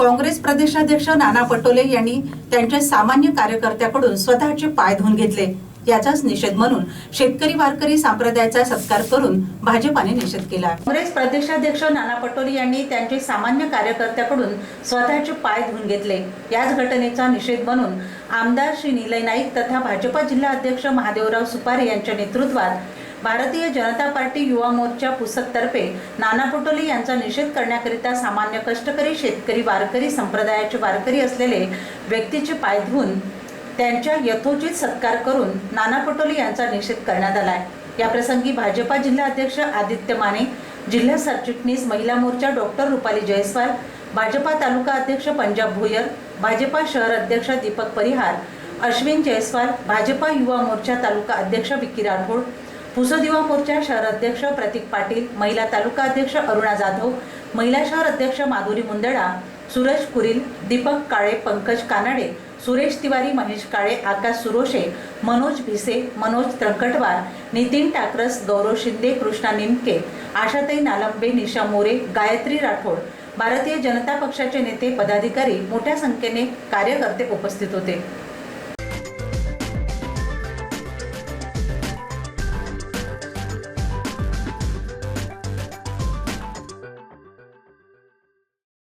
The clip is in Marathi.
काँग्रेस प्रदेशाध्यक्ष नाना पटोले यांनी त्यांच्या सामान्य कार्यकर्त्याकडून स्वतःचे पाय धुवून घेतले. याचाच निषेध म्हणून शेतकरी वारकरी संप्रदायाचा सत्कार करून भाजपाने निषेध केला. काँग्रेस प्रदेशाध्यक्ष नाना पटोले यांनी त्यांचे सामान्य कार्यकर्त्याकडून स्वतःचे पाय धुवून घेतले. याच घटनेचा निषेध म्हणून आमदार श्री निलय नाईक तथा भाजपा जिल्हा अध्यक्ष महादेवराव सुपारे यांच्या नेतृत्वात भारतीय जनता पार्टी युवा मोर्चा पुसकतर्फे नाना पटोले यांचा निषेध करण्याकरिता सामान्य कष्टकरी शेतकरी वारकरी संप्रदायाचे वारकरी असलेले व्यक्तीचे पाय धुवून त्यांच्या यथोचित सत्कार करून नाना पटोले यांचा निषेध करण्यात आलाय याप्रसंगी भाजपा जिल्हा अध्यक्ष आदित्य माने जिल्हा सरचिटणीस महिला मोर्चा डॉक्टर रुपाली जयस्वाल भाजपा तालुका अध्यक्ष पंजाब भोयर भाजपा शहर अध्यक्ष दीपक परिहार अश्विन जयस्वाल भाजपा युवा मोर्चा तालुका अध्यक्ष विकी राठोड पुसद युवा मोर्चा शहर अध्यक्ष प्रतीक पाटील महिला तालुका अध्यक्ष अरुणा जाधव महिला शहर अध्यक्ष माधुरी मुंदडा सूरज कुरील दीपक काळे पंकज कानडे सुरेश तिवारी महेश काळे आकाश सुरोशे मनोज भिसे मनोज त्रंकटवार नितीन टाकरस गौरव शिंदे कृष्णा निमके आशाताई नालंबे निशा मोरे गायत्री राठोड भारतीय जनता पक्षाचे नेते पदाधिकारी मोठ्या संख्येने कार्यकर्ते उपस्थित होते.